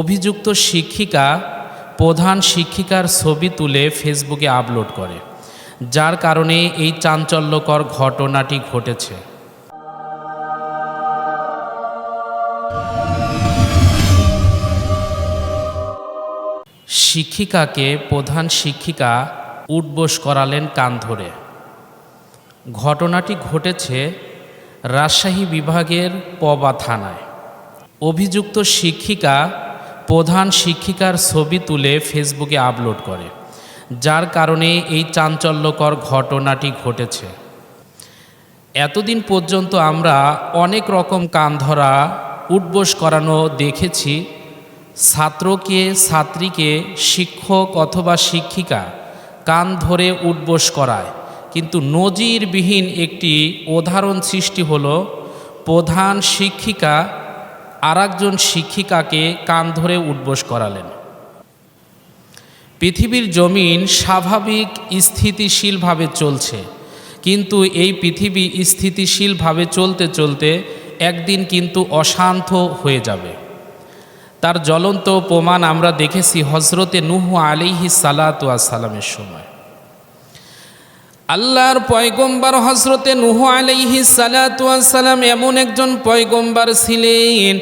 অভিযুক্ত শিক্ষিকা প্রধান শিক্ষিকার ছবি তুলে ফেসবুকে আপলোড করে, যার কারণে এই চাঞ্চল্যকর ঘটনাটি ঘটেছে। শিক্ষিকাকে প্রধান শিক্ষিকা উঠবোস করালেন কান ধরে। ঘটনাটি ঘটেছে রাজশাহী বিভাগের পবা থানায়। অভিযুক্ত শিক্ষিকা প্রধান শিক্ষিকার ছবি তুলে ফেসবুকে আপলোড করে, যার কারণে এই চাঞ্চল্যকর ঘটনাটি ঘটেছে। এতদিন পর্যন্ত আমরা অনেক রকম কান ধরা, উঠবোস করানো দেখেছি। ছাত্রকে, ছাত্রীকে, শিক্ষক অথবা শিক্ষিকা কান ধরে উঠবোস করায়, কিন্তু নজিরবিহীন একটি উদাহরণ সৃষ্টি হলো, প্রধান শিক্ষিকা আরেকজন শিক্ষিকাকে কান ধরে উঠবোস করালেন। পৃথিবীর জমিন স্বাভাবিক স্থিতিশীলভাবে চলছে, কিন্তু এই পৃথিবী স্থিতিশীলভাবে চলতে চলতে একদিন কিন্তু অশান্ত হয়ে যাবে। তার জ্বলন্ত প্রমাণ আমরা দেখেছি হজরতে নুহু আলিহি সালাতু সালামের সময়। আল্লাহর পয়গম্বর হজরতে নুহু আলাইহি সালাতু সালাম এমন একজন পয়গম্বর ছিলেন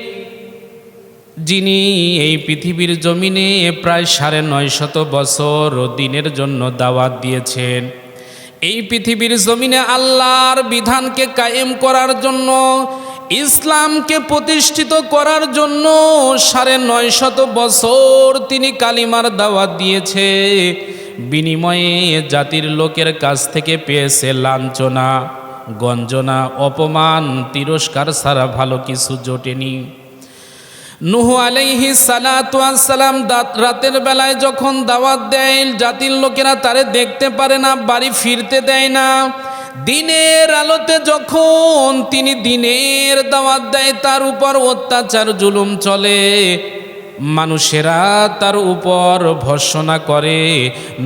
যিনি এই পৃথিবীর জমিনে প্রায় সাড়ে নয় শত বছর দিনের জন্য দাওয়াত দিয়েছেন। এই পৃথিবীর জমিনে আল্লাহর বিধানকে কায়েম করার জন্য, ইসলামকে প্রতিষ্ঠিত করার জন্য সাড়ে নয় শত বছর তিনি কালিমার দাওয়াত দিয়েছে। বিনিময়ে জাতির লোকের কাছ থেকে পেয়েছে লাঞ্ছনা, গঞ্জনা, অপমান, তিরস্কার ছাড়া ভালো কিছু জোটেনি। নুহু আলাইহি সালাম রাতের বেলায় যখন দাওয়াত দেয়, জাতির লোকেরা তারে দেখতে পারে না, বাড়ি ফিরতে দেয় না। দিনের আলোতে যখন তিনি দিনের দাওয়াত দেয়, তার উপর অত্যাচার, জুলুম চলে। মানুষেরা তার উপর ভর্সনা করে।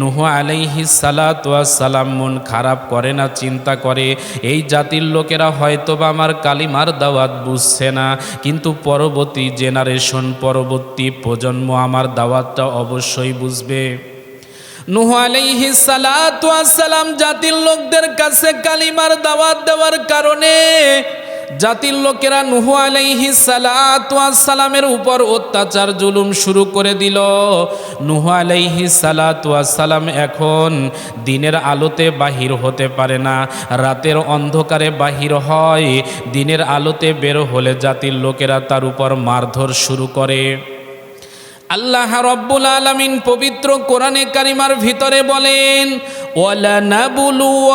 নুহ আলাইহি সালাম মন খারাপ করে না, চিন্তা করে। এই জাতির লোকেরা হয়তোবা আমার কালিমার দাওয়াত বুঝছে না, কিন্তু পরবর্তী জেনারেশন পরবর্তী প্রজন্ম আমার দাওয়াতটা অবশ্যই বুঝবে। নুহ আলাইহি সালাম জাতির লোকদের কাছে কালিমার দাওয়াত দেওয়ার কারণে জাতির লোকেরা নুহু আলাইহি সালামের উপর অত্যাচার, জুলুম শুরু করে দিল। নুহু আলাইহি সালাম এখন দিনের আলোতে বাহির হতে পারে না। রাতের অন্ধকারে বাহির হয়, দিনের আলোতে বের হলে জাতির লোকেরা তার উপর মারধর শুরু করে। আল্লাহ রব্বুল আলমিন পবিত্র কোরআনে কারিমার ভিতরে বলেন ولنبلونكم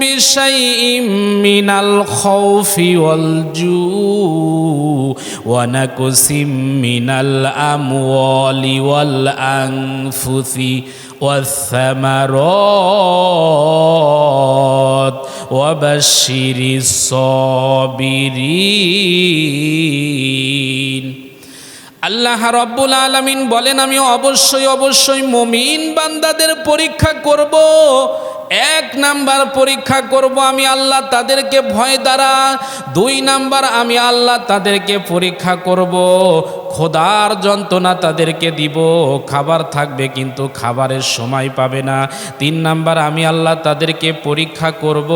بشيء من الخوف والجوع ونكس من الأموال والأنفس والثمرات وبشر الصابرين. আল্লাহ রব্বুল আলমিন বলেন, আমি অবশ্যই অবশ্যই মমিন বান্দাদের পরীক্ষা করব। এক নাম্বার পরীক্ষা করব আমি আল্লাহ তাদেরকে ভয় দ্বারা। দুই নাম্বার আমি আল্লাহ তাদেরকে পরীক্ষা করব। খোদার যন্ত্রণা তাদেরকে দিব। খাবার থাকবে কিন্তু খাবারের সময় পাবে না। তিন নাম্বার আমি আল্লাহ তাদেরকে পরীক্ষা করব।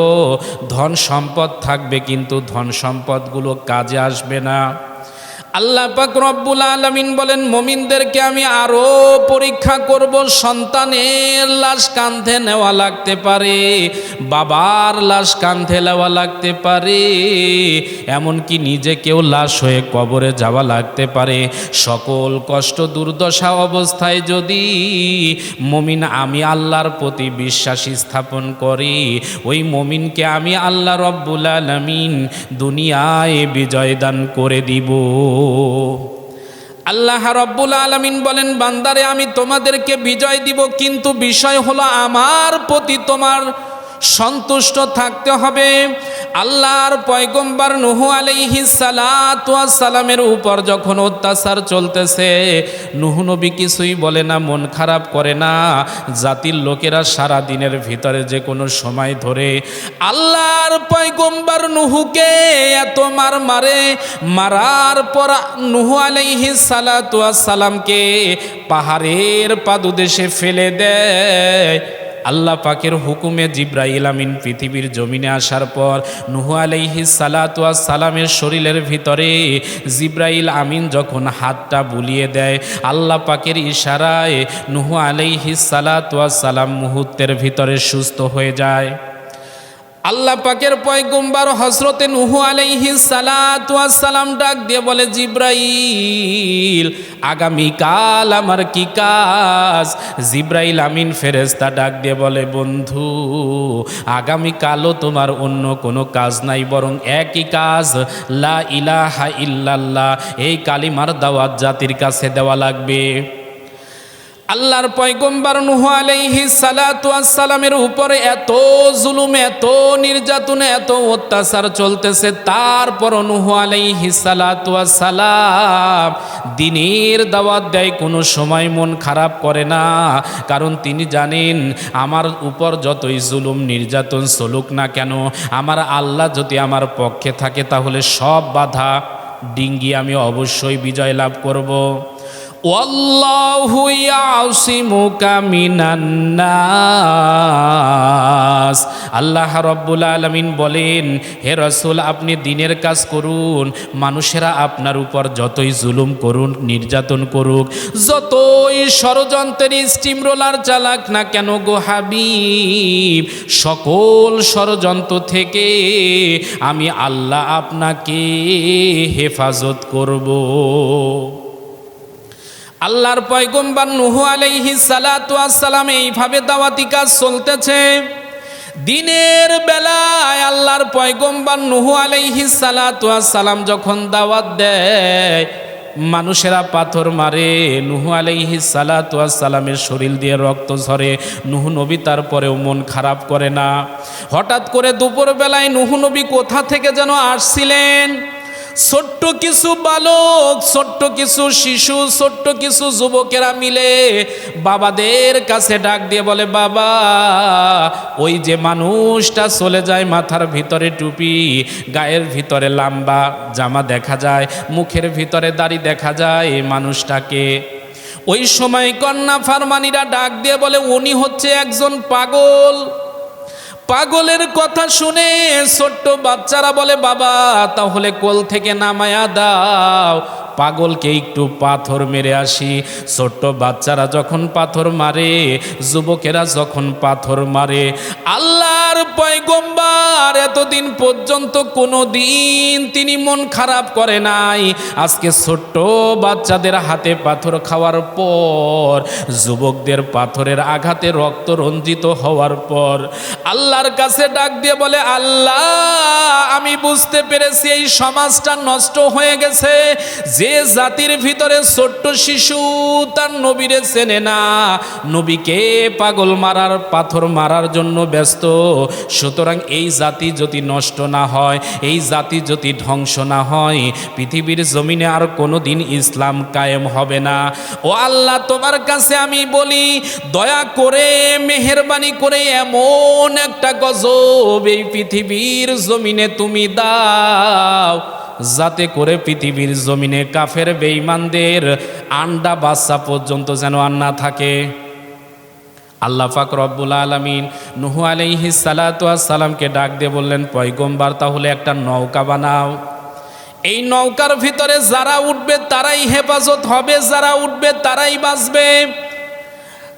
ধন সম্পদ থাকবে কিন্তু ধন সম্পদগুলো কাজে আসবে না। আল্লাহ পাক রব্বুল আলমিন বলেন, মমিনদেরকে আমি আরও পরীক্ষা করব, সন্তানের লাশ কাঁধে নেওয়া লাগতে পারে, বাবার লাশ কাঁধে নেওয়া লাগতে পারে, এমনকি নিজেকেও লাশ হয়ে কবরে যাওয়া লাগতে পারে। সকল কষ্ট, দুর্দশা অবস্থায় যদি মমিন আমি আল্লাহর প্রতি বিশ্বাস স্থাপন করি, ওই মমিনকে আমি আল্লাহ রব্বুল আলমিন দুনিয়ায় বিজয় দান করে দিব। আল্লাহ রব্বুল আলমিন বলেন, বান্দারে, আমি তোমাদেরকে বিজয় দিব, কিন্তু বিষয় হলো আমার প্রতি তোমার সন্তুষ্ট থাকতে হবে। আল্লাহর পয়গম্বর নুহু আলাইহি সালামের উপর যখন অত্যাচার চলতেছে, নুহু নবী কিছুই বলে না, মন খারাপ করে না। জাতির লোকেরা সারা দিনের ভিতরে যে কোনো সময় ধরে আল্লাহর পয়গম্বর নুহুকে এত মার মারে, মারার পর নুহু আলাইহি সালামকে পাহাড়ের পাদুদেশে ফেলে দেয়। আল্লাহ পাকের হুকুমে জিব্রাইল আমিন পৃথিবীর জমিনে আসার পর নুহু আলাইহি সালাতুয়া সালামের শরীরের ভিতরে জিব্রাইল আমিন যখন হাতটা বুলিয়ে দেয়, আল্লাহ পাকের ইশারায় নুহু আলাইহি সালাতুয়া সালাম মুহূর্তের ভিতরে সুস্থ হয়ে যায়। আল্লাহ পাকের পয়গম্বর হজরতে নুহু আলাইহি সালাম ডাক দিয়ে বলে, জিব্রাইল, আগামীকাল আমার কি কাজ? জিব্রাইল আমিন ফেরেস্তা ডাক দিয়ে বলে, বন্ধু, আগামীকালও তোমার অন্য কোনো কাজ নাই, বরং একই কাজ। লা ইলাহা ইল্লাল্লাহ, এই কালিমার দাওয়াত জাতির কাছে দেওয়া লাগবে। আল্লাহর পয়গম্বর নুহ আলাইহি সালামের উপরে এত জুলুম, এত নির্যাতন, এত অত্যাচার চলতেছে। তারপর নুহ আলাইহি সালাম দিনের দাওয়াত দেয়, কোনো সময় মন খারাপ করে না। কারণ তিনি জানেন, আমার উপর যতই জুলুম, নির্যাতন চলুক না কেন, আমার আল্লাহ যদি আমার পক্ষে থাকে, তাহলে সব বাধা ডিঙ্গি আমি অবশ্যই বিজয় লাভ করব। ওয়াল্লাহু ইয়াসিমুকা মিনান নাস। আল্লাহ রব্বুল আলামিন বলেন, হে রসুল, আপনি দিনের কাজ করুন, মানুষেরা আপনার উপর যতই জুলুম করুন নির্যাতন করুক, যতই ষড়যন্ত্রের স্টিম রোলার চালাক না কেন গো হাবিব, সকল ষড়যন্ত্র থেকে আমি আল্লাহ আপনাকে হেফাজত করব। আল্লাহর পয়গম্বর নুহু আলাইহি আসসালাম এইভাবে দাওয়াতি কাজ চলতেছে। দিনের বেলায় আল্লাহর পয়গম্বর নুহু আলাইহি আসসালাম যখন দাওয়াত দেয়, মানুষেরা পাথর মারে, নুহু আলাইহি সালামের শরীর দিয়ে রক্ত ঝরে, নুহু নবী তারপরেও মন খারাপ করে না। হঠাৎ করে দুপুর বেলায় নুহু নবী কোথা থেকে যেন আসছিলেন? ছোট্ট কিছু বালক, ছোট্ট কিছু শিশু, ছোট্ট কিছু যুবকেরা মিলে বাবাদের কাছে ডাক দিয়ে বলে, বাবা, ওই যে মানুষটা চলে যায় মাথার ভিতরে টুপি, গায়ের ভিতরে লাম্বা জামা দেখা যায়, মুখের ভিতরে দাড়ি দেখা যায়, এই মানুষটাকে ওই সময় কন্যা ফারমানিরা ডাক দিয়ে বলে, উনি হচ্ছে একজন পাগল। পাগলের কথা শুনে ছোট্ট বাচ্চারা বলে, বাবা, তাহলে কোল থেকে নামায়া দাও। পাগলকে একটু পাথর মেরে আসি। ছোট্ট বাচ্চারা যখন পাথর মারে, যুবকেরা যখন পাথর মারে, আল্লাহর পয়গম্বার এতদিন পর্যন্ত কোনো দিন তিনি মন খারাপ করে নাই। আজকে ছোট্ট বাচ্চাদের হাতে পাথর খাওয়ার পর, যুবকদের পাথরের আঘাতে রক্ত রঞ্জিত হওয়ার পর, আল্লাহর কাছে ডাক দিয়ে বলে, আল্লাহ, আমি বুঝতে পেরেছি এই সমাজটা নষ্ট হয়ে গেছে। যে জাতির ভিতরে ছোট্ট শিশু, তার নবীরে চেনে না। নবীকে পাগল মারার, পাথর মারার জন্য ব্যস্ত। সুতরাং এই জাতি যদি নষ্ট না হয়, এই জাতি যদি ধ্বংস না হয়, পৃথিবীর জমিনে আর কোনো দিন ইসলাম কায়েম হবে না। ও আল্লাহ, তোমার কাছে আমি বলি, দয়া করে, মেহরবানি করে এমন একটা গজব এই পৃথিবীর জমিনে তুমি দাও, যাতে করে পৃথিবীর জমিনে কাফের বেঈমানদের আন্ডা বাচ্চা পর্যন্ত যেন আর না থাকে। আল্লাহ ফাক রব্বুল আলমিন নুহু আলাইহি সালাতামকে ডাক দিয়ে বললেন, পয়গম্বার, তাহলে একটা নৌকা বানাও। এই নৌকার ভিতরে যারা উঠবে তারাই হেফাজত হবে, যারা উঠবে তারাই বাঁচবে।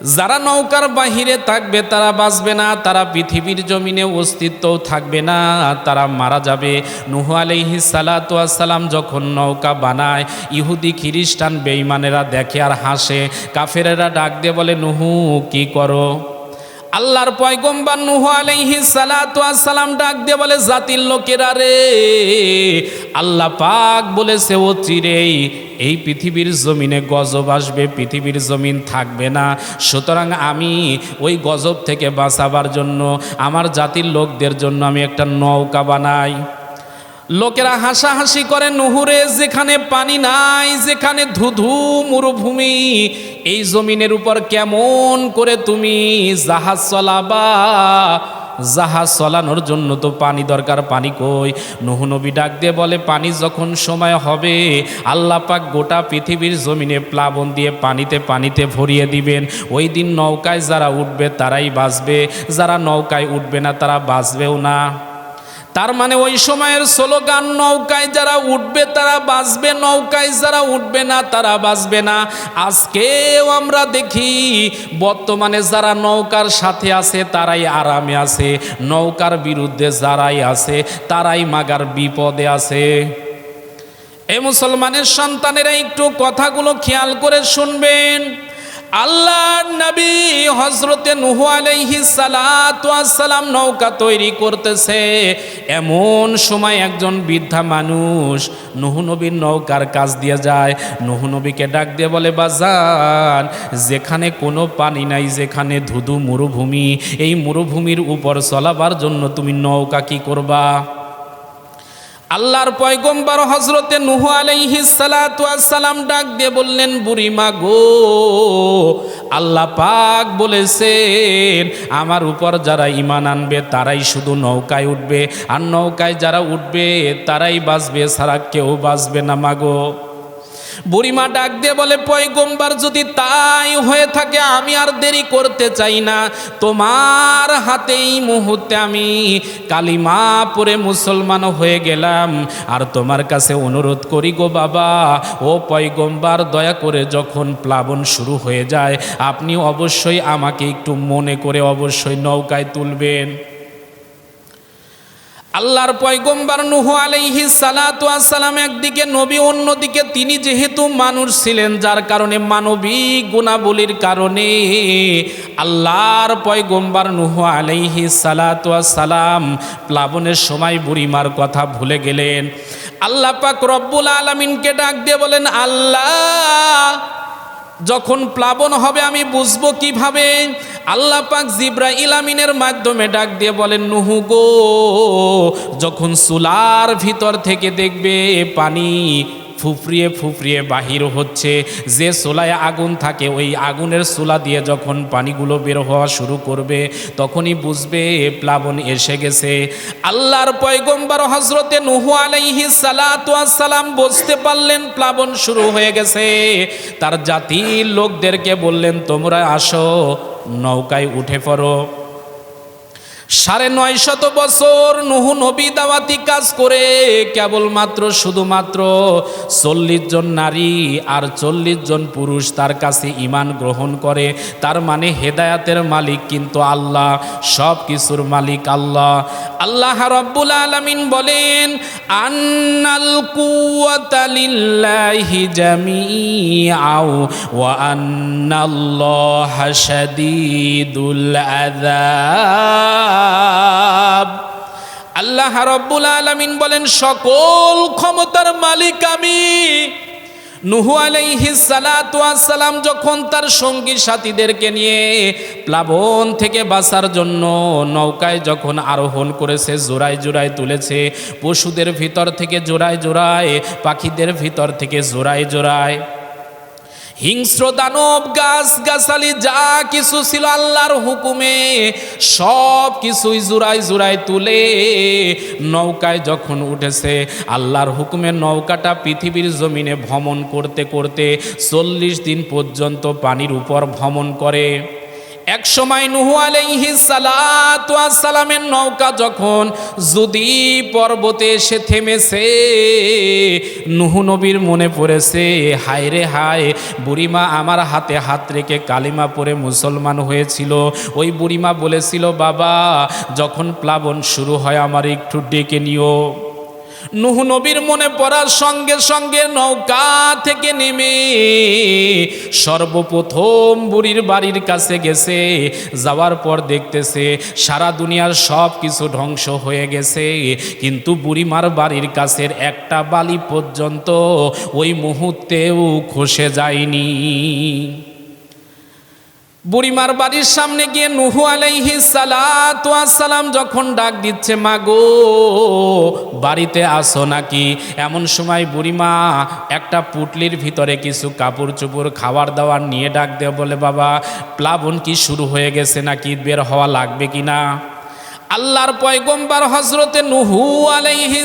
যারা নৌকার বাহিরে থাকবে, তারা বাঁচবে না, তারা পৃথিবীর জমিনে অস্তিত্ব থাকবে না, তারা মারা যাবে। নুহু আলহি সালাতাম যখন নৌকা বানায়, ইহুদি খ্রিস্টান বেইমানেরা দেখে আর হাসে, কাফেরেরা ডাক দিয়ে বলে, নুহু, কি করো? আল্লাহর পয়গম্বর নুহ আলাইহি সালাম ডাক দিয়ে বলে, জাতির লোকেরা রে, আল্লাহ পাক বলেছে ও চিরেই এই পৃথিবীর জমিনে গজব আসবে, পৃথিবীর জমিন থাকবে না। সুতরাং আমি ওই গজব থেকে বাঁচাবার জন্য, আমার জাতির লোকদের জন্য আমি একটা নৌকা বানাই। লোকেরা হাসাহাসি করে, নুহুরে, যেখানে পানি নাই, যেখানে ধুধু মরুভূমি, এই জমিনের উপর কেমন করে তুমি জাহাজ চলাবা? জাহাজ চলানোর জন্য তো পানি দরকার, পানি কই? নুহু নবী ডাক দিয়ে বলে, পানি যখন সময় হবে, আল্লাহ পাক গোটা পৃথিবীর জমিনে প্লাবন দিয়ে পানিতে পানিতে ভরিয়ে দিবেন। ওই দিন নৌকায় যারা উঠবে তারাই বাঁচবে, যারা নৌকায় উঠবে না তারা বাঁচবেও না। তার মানে ওই সময়ের স্লোগান, নৌকায় যারা উঠবে তারা বাঁচবে, নৌকায় যারা উঠবে না তারা বাঁচবে না। আজকেও আমরা দেখি, বর্তমানে যারা নৌকার সাথে আছে তারাই আরামে আছে, নৌকার বিরুদ্ধে যারাই আছে তারাই মাগার বিপদে আছে। এ মুসলমানের সন্তানেরা একটু কথাগুলো খেয়াল করে শুনবেন। আল্লাহ নবী হজরতে নুহু আলাইহি সালাম নৌকা তৈরি করতেছে। এমন সময় একজন বৃদ্ধা মানুষ নুহু নবীর নৌকার কাজ দিয়ে যায়। নুহু নবীকে ডাক দিয়ে বলে, বাজান, যেখানে কোনো পানি নাই, যেখানে ধুধু মরুভূমি, এই মরুভূমির উপর চলাবার জন্য তুমি নৌকা কি করবা? আল্লাহর পয়গম্বর হজরতে নুহ সালাম ডাক দিয়ে বললেন বুড়িমা গো, আল্লাহ পাক বলেছেন, আমার উপর যারা ইমান আনবে, তারাই শুধু নৌকায় উঠবে। আর নৌকায় যারা উঠবে, তারাই বাঁচবে সারা কেউ বাঁচবে না মাগো বুড়িমা ডাক দিয়ে বলে, পয়গম্বার, যদি তাই হয়ে থাকে, আমি আর দেরি করতে চাই না। তোমার হাতেই মুহূর্তে আমি কালিমা পরে মুসলমান হয়ে গেলাম। আর তোমার কাছে অনুরোধ করি গো বাবা, ও পয়গম্বার, দয়া করে যখন প্লাবন শুরু হয়ে যায়, আপনি অবশ্যই আমাকে একটু মনে করে অবশ্যই নৌকায় তুলবেন। আল্লাহর পয়গম্বর নুহু আলাইহি আসসালাম একদিকে, নবী অন্যদিকে। তিনি যেহেতু মানুষ ছিলেন, যার কারণে মানবিক গুণাবলীর কারণে আল্লাহর পয়গম্বর নুহু আলাইহি আসসালাম প্লাবনের সময় বুড়িমার কথা ভুলে গেলেন। আল্লাহ পাক রব্বুল আলামিনকে ডাক দিয়ে বলেন, আল্লাহ যখন প্লাবন হবে, আমি বুঝব কীভাবে? আল্লাহ পাক জিব্রা ইলামিনের মাধ্যমে ডাক দিয়ে বলেন, নুহু গো, যখন সুলার ভিতর থেকে দেখবে পানি ফুফরিয়ে ফুফরিয়ে বাহির হচ্ছে। যে সোলায় আগুন থাকে, ওই আগুনের সোলা দিয়ে যখন পানিগুলো বের হওয়া শুরু করবে, তখনই বুঝবে এ প্লাবন এসে গেছে। আল্লাহর পয়গম্বর হজরতে নুহু আলাইহি সালাম বুঝতে পারলেন প্লাবন শুরু হয়ে গেছে। তার জাতির লোকদেরকে বললেন, তোমরা আসো, নৌকায় উঠে পড়ো। সাড়ে নয় শত বছর নুহু নবী দাওয়াতি কাজ করে কেবলমাত্র শুধুমাত্র চল্লিশ জন নারী আর চল্লিশ জন পুরুষ তার কাছে ইমান গ্রহণ করে। তার মানে হেদায়াতের মালিক কিন্তু আল্লাহ সব কিছুর মালিক আল্লাহ। আল্লাহ রব্বুল আলমিন বলেন, আন্নাল কুয়াতা লিল্লাহি জামিআও ওয়া আন্নাল্লাহা শাদীদুল আল্লাহ রব্বুল আলামিন বলেন, সকল ক্ষমতার মালিক আমি। নুহু সালাম যখন তার সঙ্গী সাথীদেরকে নিয়ে প্লাবন থেকে বাঁচার জন্য নৌকায় যখন আরোহণ করেছে, জোড়ায় জোড়ায় তুলেছে, পশুদের ভিতর থেকে জোড়ায় জোড়ায়, পাখিদের ভিতর থেকে জোড়ায় জোড়ায় হিংস্র দানব গাছ গাছালি যা কিছু ছিল আল্লাহর হুকুমে, সব কিছুই জুড়াই জুড়াই তুলে নৌকায় যখন উঠেছে, আল্লাহর হুকুমে নৌকাটা পৃথিবীর জমিনে ভ্রমণ করতে করতে চল্লিশ দিন পর্যন্ত পানির উপর ভ্রমণ করে। এক সময় নুহু আলাইহি সালামের নৌকা যখন যদি পর্বতে এসে থেমেছে, নুহু নবীর মনে পড়েছে, হায় রে হায়, বুড়িমা আমার হাতে হাত রেখে কালিমা পরে মুসলমান হয়েছিল। ওই বুড়িমা বলেছিল, বাবা, যখন প্লাবন শুরু হয়, আমার একটু ডেকে নিও। নুহ নবীর মনে পড়ার সঙ্গে সঙ্গে নৌকা থেকে নেমে সর্বপ্রথম বুড়ির বাড়ির কাছে গেছে। যাওয়ার পর দেখতেছে সারা দুনিয়ার সব কিছু ধ্বংস হয়ে গেছে। কিন্তু বুড়িমার বাড়ির কাছের একটা বালি পর্যন্ত ওই মুহূর্তেও খসে যায়নি। বুড়িমার বাড়ির সামনে গিয়ে নুহু আলাইহি সালাম যখন ডাক দিচ্ছে, মা গো, বাড়িতে আসো নাকি? এমন সময় বুড়িমা একটা পুটলির ভিতরে কিছু কাপড় চোপড় খাবার দাবার নিয়ে ডাক দেয়, বলে, বাবা, প্লাবন কি শুরু হয়ে গেছে নাকি? বের হওয়া লাগবে কি না? আল্লাহর পয়গম্বর হজরতে নুহু আলাইহি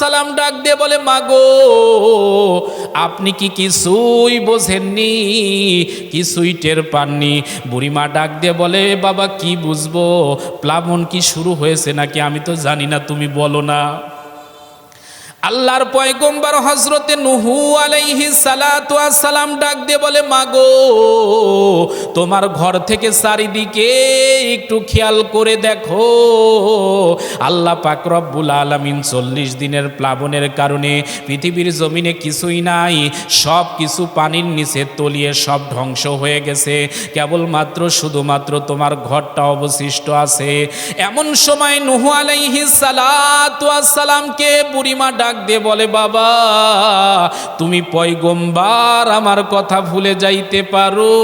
সালাম ডাক দিয়ে বলে, মাগো, আপনি কি কিছুই বোঝেননি? কিছুই টের পাননি? বুড়িমা ডাক দিয়ে বলে বাবা, কি বুঝব? প্লাবন কি শুরু হয়েছে নাকি? আমি তো জানি না, তুমি বলো না। আল্লাহর পয়গম্বর হজরতে নুহু আলাইহি সালাম ডাক দিয়ে বলে, মাগো, তোমার ঘর থেকে চারিদিকে একটু খেয়াল করে দেখো। আল্লাহ পাক রব্বুল আলামিন চল্লিশ দিনের প্লাবনের কারণে পৃথিবীর জমিনে কিছুই নাই সব কিছু পানির নিচে তলিয়ে সব ধ্বংস হয়ে গেছে। কেবলমাত্র শুধুমাত্র তোমার ঘরটা অবশিষ্ট আছে। এমন সময় নুহু আলাইহি সালামকে বুড়িমা ডাক দিয়ে বলে, বাবা, তুমি পয়গম্বার, আমার কথা ভুলে যাইতে পারো।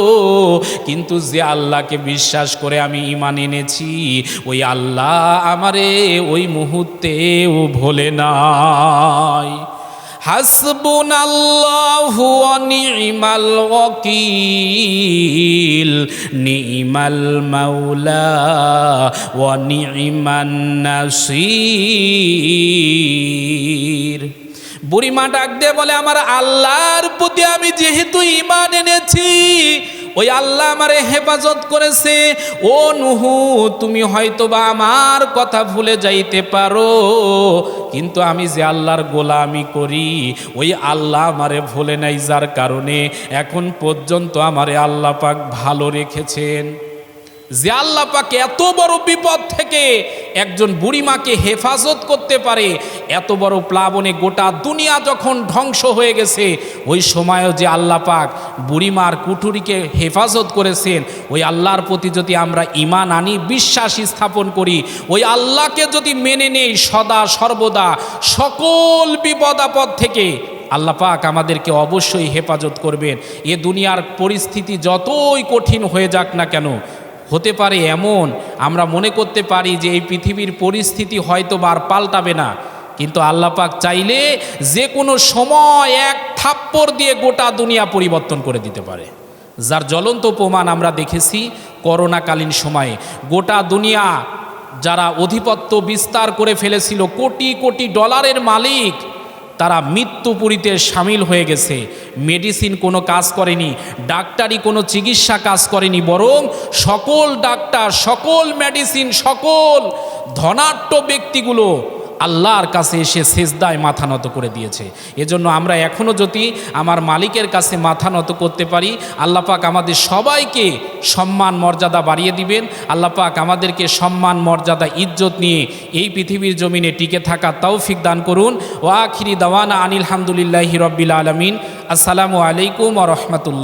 কিন্তু যে আল্লাহকে বিশ্বাস করে আমি ইমান এনেছি, ওই আল্লাহ আমারে ওই মুহূর্তেও ভোলে নাই। হাসবুন আল্লাহ নিমাল ওয়াকিল। নিমাল মাওলা ওয়া নিমান নাসির। বুড়িমা ডাক দিয়ে বলে, আমার আল্লাহর প্রতি আমি যেহেতু ইমান এনেছি ওই আল্লাহ আমারে হেফাজত করেছে। ও নুহু, তুমি হয়তো বা আমার কথা ভুলে যাইতে পারো, কিন্তু আমি যে আল্লাহর গোলামি করি, ওই আল্লাহ আমারে ভুলে নাই যার কারণে। এখন পর্যন্ত আমারে আল্লাহ পাক ভালো রেখেছেন। যে আল্লাহ পাকে এত বড় বিপদ থেকে একজন বুড়িমাকে হেফাজত করতে পারে, এত বড় প্লাবনে গোটা দুনিয়া যখন ধ্বংস হয়ে গেছে, ওই সময়ও যে আল্লাহ পাক বুড়িমার কুঠুরিকে হেফাজত করেছেন, ওই আল্লাহর প্রতি যদি আমরা ইমান আনি, বিশ্বাস স্থাপন করি, ওই আল্লাহকে যদি মেনে নেই সদা সর্বদা সকল বিপদ আপদ থেকে, আল্লাহ পাক আমাদেরকে অবশ্যই হেফাজত করবেন। এ দুনিয়ার পরিস্থিতি যতই কঠিন হয়ে যাক না কেন হতে পারে এমন, আমরা মনে করতে পারি যে এই পৃথিবীর পরিস্থিতি হয়তো বার পাল্টাবে না। কিন্তু আল্লাহ পাক চাইলে যে কোনো সময় এক থাপ্পড় দিয়ে গোটা দুনিয়া পরিবর্তন করে দিতে পারে। যার জ্বলন্ত প্রমাণ আমরা দেখেছি করোনাকালীন সময়ে। গোটা দুনিয়া যারা অধিপত্য বিস্তার করে ফেলেছিল, কোটি কোটি ডলারের মালিক তারা মৃত্যুপুরীতে সামিল হয়ে গেছে। মেডিসিন কোনো কাজ করেনি, ডাক্তারি কোনো চিকিৎসা কাজ করেনি, বরং সকল ডাক্তার, সকল মেডিসিন, সকল ধনাঢ্য ব্যক্তিগুলো আল্লাহর কাছে এসে সেজদায় মাথা নত করে দিয়েছে। এজন্য আমরা এখনও যদি আমার মালিকের কাছে মাথা নত করতে পারি, আল্লাহ পাক আমাদের সবাইকে সম্মান, মর্যাদা বাড়িয়ে দিবেন। আল্লাহ পাক আমাদেরকে সম্মান, মর্যাদা, ইজ্জত নিয়ে এই পৃথিবীর জমিনে টিকে থাকা তৌফিক দান করুন। ও আখিরি দাওয়ানা আনিল হামদুলিল্লাহি রব্বিল আলমিন। আসসালামু আলাইকুম ও রহমতুল্লাহ।